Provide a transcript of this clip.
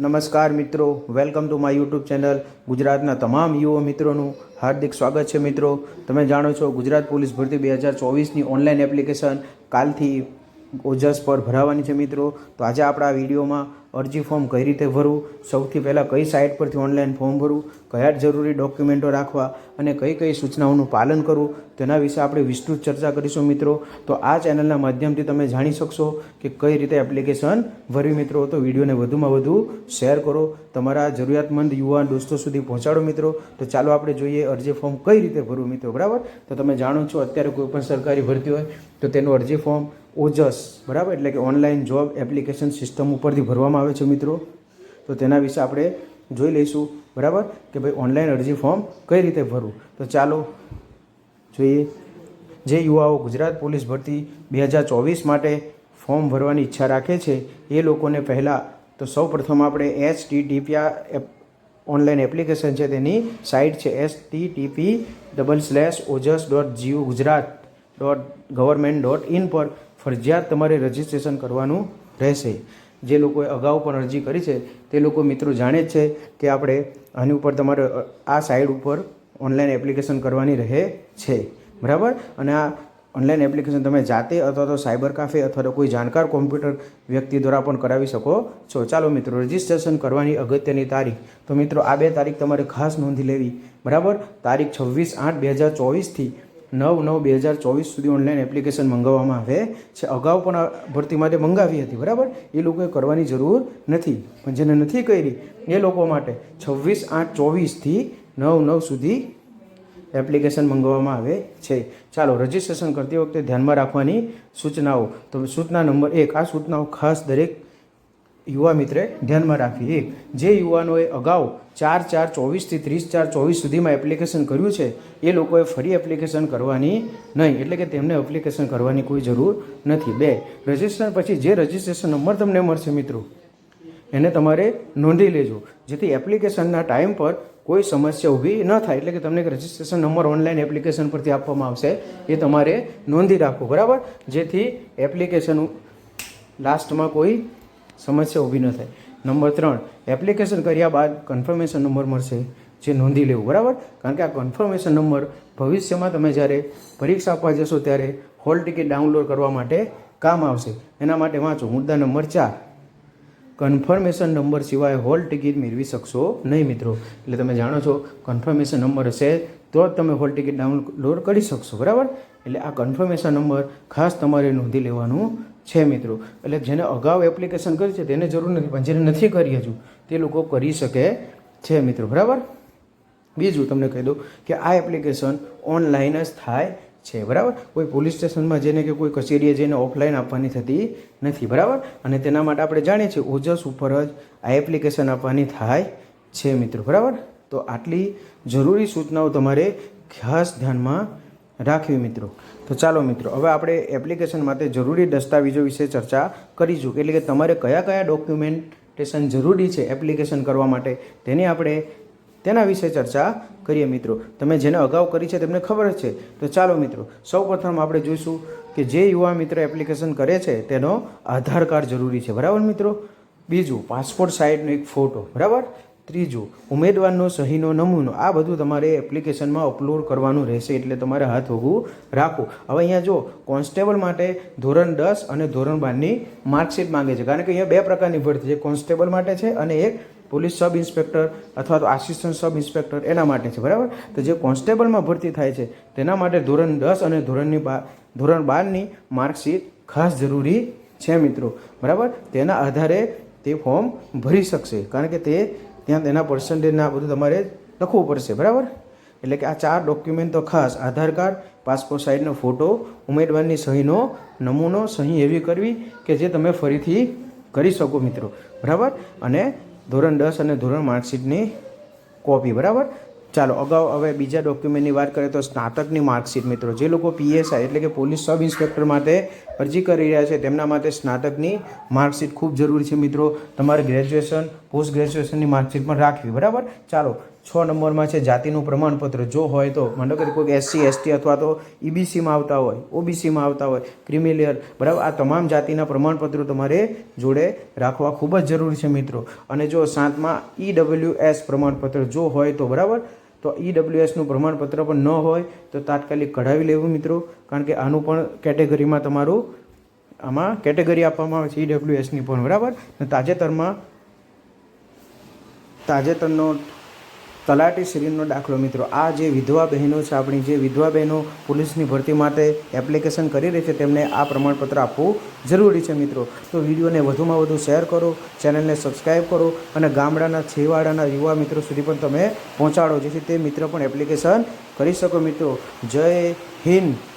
નમસ્કાર મિત્રો welcome to my YouTube channel ગુજરાતના તમામ યુવા મિત્રોનું હાર્દિક સ્વાગત છે મિત્રો. તમે જાણો છો ગુજરાત પોલીસ ભરતી બે હજાર ચોવીસની ઓનલાઈન એપ્લિકેશન કાલથી ઓજસ પર ભરાવાની છે મિત્રો. તો આજે આપણા આ વિડીયોમાં અરજી ફોર્મ કઈ રીતે ભરવું, સૌથી પહેલાં કઈ સાઇટ પરથી ઓનલાઈન ફોર્મ ભરવું, કયા જરૂરી ડોક્યુમેન્ટો રાખવા અને કઈ કઈ સૂચનાઓનું પાલન કરવું, તેના વિશે આપણે વિસ્તૃત ચર્ચા કરીશું મિત્રો. તો આ ચેનલના માધ્યમથી તમે જાણી શકશો કે કઈ રીતે એપ્લિકેશન ભરવી મિત્રો. તો વિડીયોને વધુમાં વધુ શેર કરો. તમારા જરૂરિયાતમંદ યુવાન દોસ્તો સુધી પહોંચાડો મિત્રો. તો ચાલો આપણે જોઈએ અરજી ફોર્મ કઈ રીતે ભરવું મિત્રો. બરાબર? તો તમે જાણો છો અત્યારે કોઈ પણ સરકારી ભરતી હોય તો તેનું અરજી ફોર્મ ઓજસ, બરાબર? એટલે કે ઓનલાઈન જોબ એપ્લિકેશન સિસ્ટમ ઉપરથી ભરવામાં આવે છે મિત્રો. તો તેના વિશે આપણે જોઈ લઈશું, બરાબર? કે ભાઈ ઓનલાઈન અરજી ફોર્મ કઈ રીતે ભરવું? તો ચાલો જોઈએ. જે યુવાઓ ગુજરાત પોલીસ ભરતી બે હજાર ચોવીસ માટે ફોર્મ ભરવાની ઈચ્છા રાખે છે, એ લોકોને પહેલાં તો સૌ પ્રથમ આપણે H T TP online application છે તેની સાઇટ છે S T TP double slash Ojas dot G O Gujarat dot government dot in પર ફરજિયાત તમારે રજિસ્ટ્રેશન કરવાનું રહેશે. જે લોકોએ અગાઉ પણ અરજી કરી છે, તે લોકો મિત્રો જાણે જ છે કે આપણે આની ઉપર તમારે આ સાઇડ ઉપર ઓનલાઈન એપ્લિકેશન કરવાની રહે છે. બરાબર? અને આ ઓનલાઈન એપ્લિકેશન તમે જાતે અથવા તો સાયબર કાફે અથવા તો કોઈ જાણકાર કોમ્પ્યુટર વ્યક્તિ દ્વારા પણ કરાવી શકો છો. ચાલો મિત્રો, રજિસ્ટ્રેશન કરવાની અગત્યની તારીખ. તો મિત્રો, આ બે તારીખ તમારે ખાસ નોંધી લેવી. બરાબર? તારીખ છવ્વીસ આઠ બે હજાર ચોવીસથી નવ નવ બે હજાર ચોવીસ સુધી ઓનલાઈન એપ્લિકેશન મંગાવવામાં આવે છે. અગાઉ પણ ભરતી માટે મંગાવી હતી, બરાબર? એ લોકોએ કરવાની જરૂર નથી. પણ જેને નથી કરી, એ લોકો માટે છવ્વીસ આઠ ચોવીસથી નવ નવ સુધી એપ્લિકેશન મંગાવવામાં આવે છે. ચાલો રજિસ્ટ્રેશન કરતી વખતે ધ્યાનમાં રાખવાની સૂચનાઓ. તો સૂચના નંબર એક, આ સૂચનાઓ ખાસ દરેક યુવા મિત્રે ધ્યાનમાં રાખવી એક, જે યુવાનોએ અગાઉ ચાર ચાર ચોવીસથી ત્રીસ ચાર ચોવીસ સુધીમાં એપ્લિકેશન કર્યું છે, એ લોકોએ ફરી એપ્લિકેશન કરવાની નહીં. એટલે કે તેમને એપ્લિકેશન કરવાની કોઈ જરૂર નથી. બે, રજિસ્ટ્રેશન પછી જે રજિસ્ટ્રેશન નંબર તમને મળશે મિત્રો, એને તમારે નોંધી લેજો. જેથી એપ્લિકેશનના ટાઈમ પર કોઈ સમસ્યા ઊભી ન થાય. એટલે કે તમને રજિસ્ટ્રેશન નંબર ઓનલાઈન એપ્લિકેશન પરથી આપવામાં આવશે, એ તમારે નોંધી રાખવું બરાબર? જેથી એપ્લિકેશન લાસ્ટમાં કોઈ સમસ્યા ઊભી ન થાય. નંબર ત્રણ એપ્લિકેશન કર્યા બાદ કન્ફર્મેશન નંબર મળશે જે નોંધી લેવું, બરાબર? કારણ કે આ કન્ફર્મેશન નંબર ભવિષ્યમાં તમે જ્યારે પરીક્ષા આપવા જશો ત્યારે હોલ ટિકિટ ડાઉનલોડ કરવા માટે કામ આવશે. એના માટે વાંચો, મુદ્દા નંબર ચાર. કન્ફર્મેશન નંબર સિવાય હોલ ટિકિટ મેળવી શકશો નહીં મિત્રો. એટલે તમે જાણો છો કન્ફર્મેશન નંબર હશે તો જ તમે હોલ ટિકિટ ડાઉનલોડ કરી શકશો, બરાબર? એટલે આ કન્ફર્મેશન નંબર ખાસ તમારે નોંધી લેવાનું છે મિત્રો. એટલે જેને અગાઉ એપ્લિકેશન કરી છે તેને જરૂર નથી, પણ જેને નથી કરી હજુ, તે લોકો કરી શકે છે મિત્રો. બરાબર? બીજું તમને કહી દઉં કે આ એપ્લિકેશન ઓનલાઈન જ થાય છે. બરાબર? કોઈ પોલીસ સ્ટેશનમાં જઈને કે કોઈ કચેરીએ જઈને ઓફલાઈન આપવાની થતી નથી. બરાબર? અને તેના માટે આપણે જાણીએ છીએ ઓજસ ઉપર જ આ એપ્લિકેશન આપવાની થાય છે મિત્રો. બરાબર? તો આટલી જરૂરી સૂચનાઓ તમારે ખાસ ધ્યાનમાં રાખવી મિત્રો. તો ચાલો મિત્રો, હવે આપણે એપ્લિકેશન માટે જરૂરી દસ્તાવેજો વિશે ચર્ચા કરીશું. એટલે કે તમારે કયા કયા ડોક્યુમેન્ટેશન જરૂરી છે એપ્લિકેશન કરવા માટે? તેની આપણે તેના વિશે ચર્ચા કરીએ મિત્રો. તમે જેને અગાઉ કરી છે તેમને ખબર છે. તો ચાલો મિત્રો સૌપ્રથમ આપણે જોઈશું કે જે યુવા મિત્ર એપ્લિકેશન કરે છે તેનો આધાર કાર્ડ જરૂરી છે. બરાબર મિત્રો? બીજું, પાસપોર્ટ સાઇઝનો એક ફોટો. બરાબર? ત્રીજું, ઉમેદવારનો સહીનો નમૂનો. આ બધું તમારે એપ્લિકેશનમાં અપલોડ કરવાનું રહેશે એટલે તમારે હાથ હોવું રાખો હવે અહીંયા જો કોન્સ્ટેબલ માટે ધોરણ દસ અને ધોરણ બારની માર્કશીટ માંગે છે. કારણ કે અહીંયા બે પ્રકારની ભરતી છે. કોન્સ્ટેબલ માટે છે અને એક પોલીસ સબ ઇન્સ્પેક્ટર અથવા તો આસિસ્ટન્ટ સબ ઇન્સ્પેક્ટર એના માટે છે. બરાબર? તો જે કોન્સ્ટેબલમાં ભરતી થાય છે, તેના માટે ધોરણ દસ અને ધોરણની બાર ધોરણ બારની માર્કશીટ ખાસ જરૂરી છે મિત્રો. બરાબર? તેના આધારે તે ફોર્મ ભરી શકશે. કારણ કે તે ત્યાં તેના પર્સન્ટેજના બધું તમારે લખવું પડશે, બરાબર? એટલે કે આ ચાર ડોક્યુમેન્ટ તો ખાસ, આધાર કાર્ડ પાસપોર્ટ સાઇઝનો ફોટો ઉમેદવારની સહીનો નમૂનો, સહી એવી કરવી કે જે તમે ફરીથી કરી શકો મિત્રો, બરાબર? અને ધોરણ દસ અને ધોરણ માર્કશીટની કોપી બરાબર? ચાલો, અગાઉ હવે બીજા ડોક્યુમેન્ટની વાત કરીએ તો સ્નાતકની માર્કશીટ મિત્રો, જે લોકો પીએસઆઈ એટલે કે પોલીસ સબ ઇન્સ્પેક્ટર માટે અરજી કરી રહ્યા છે, તેમના માટે સ્નાતકની માર્કશીટ ખૂબ જરૂરી છે મિત્રો. તમારે ગ્રેજ્યુએશન પોસ્ટ ગ્રેજ્યુએશનની માર્કશીટ પણ રાખવી, બરાબર? ચાલો, છ નંબરમાં છે જાતિનું પ્રમાણપત્ર. જો હોય તો માનો કે કોઈક એસસી એસટી અથવા તો ઈબીસીમાં આવતા હોય ઓબીસીમાં આવતા હોય ક્રિમિલિયર બરાબર? આ તમામ જાતિના પ્રમાણપત્રો તમારે જોડે રાખવા ખૂબ જ જરૂરી છે મિત્રો. અને જો સાતમાં ઈડબલ્યુ એસ પ્રમાણપત્ર જો હોય તો, બરાબર? તો ઈડબ્લ્યુએસનું પ્રમાણપત્ર પણ ન હોય તો તાત્કાલિક કઢાવી લેવું મિત્રો. કારણ કે આનું પણ કેટેગરીમાં તમારું આમાં કેટેગરી આપવામાં આવે છે ઈડબ્લ્યુએસની પણ, બરાબર? તાજેતરમાં તાજેતરનો તલાટી શ્રીનો દાખલો મિત્રો. આ જે વિધવા બહેનો છે, આપણી જે વિધવા બહેનો પોલીસની ભરતી માટે એપ્લિકેશન કરી રહી છે, તેમને આ પ્રમાણપત્ર આપવું જરૂરી છે મિત્રો. તો વિડીયોને વધુમાં વધુ શેર કરો, ચેનલને સબસ્ક્રાઈબ કરો અને ગામડાના છેવાડાના યુવા મિત્રો સુધી પણ તમે પહોંચાડો, જેથી તે મિત્ર પણ એપ્લિકેશન કરી શકો મિત્રો. જય હિન્દ.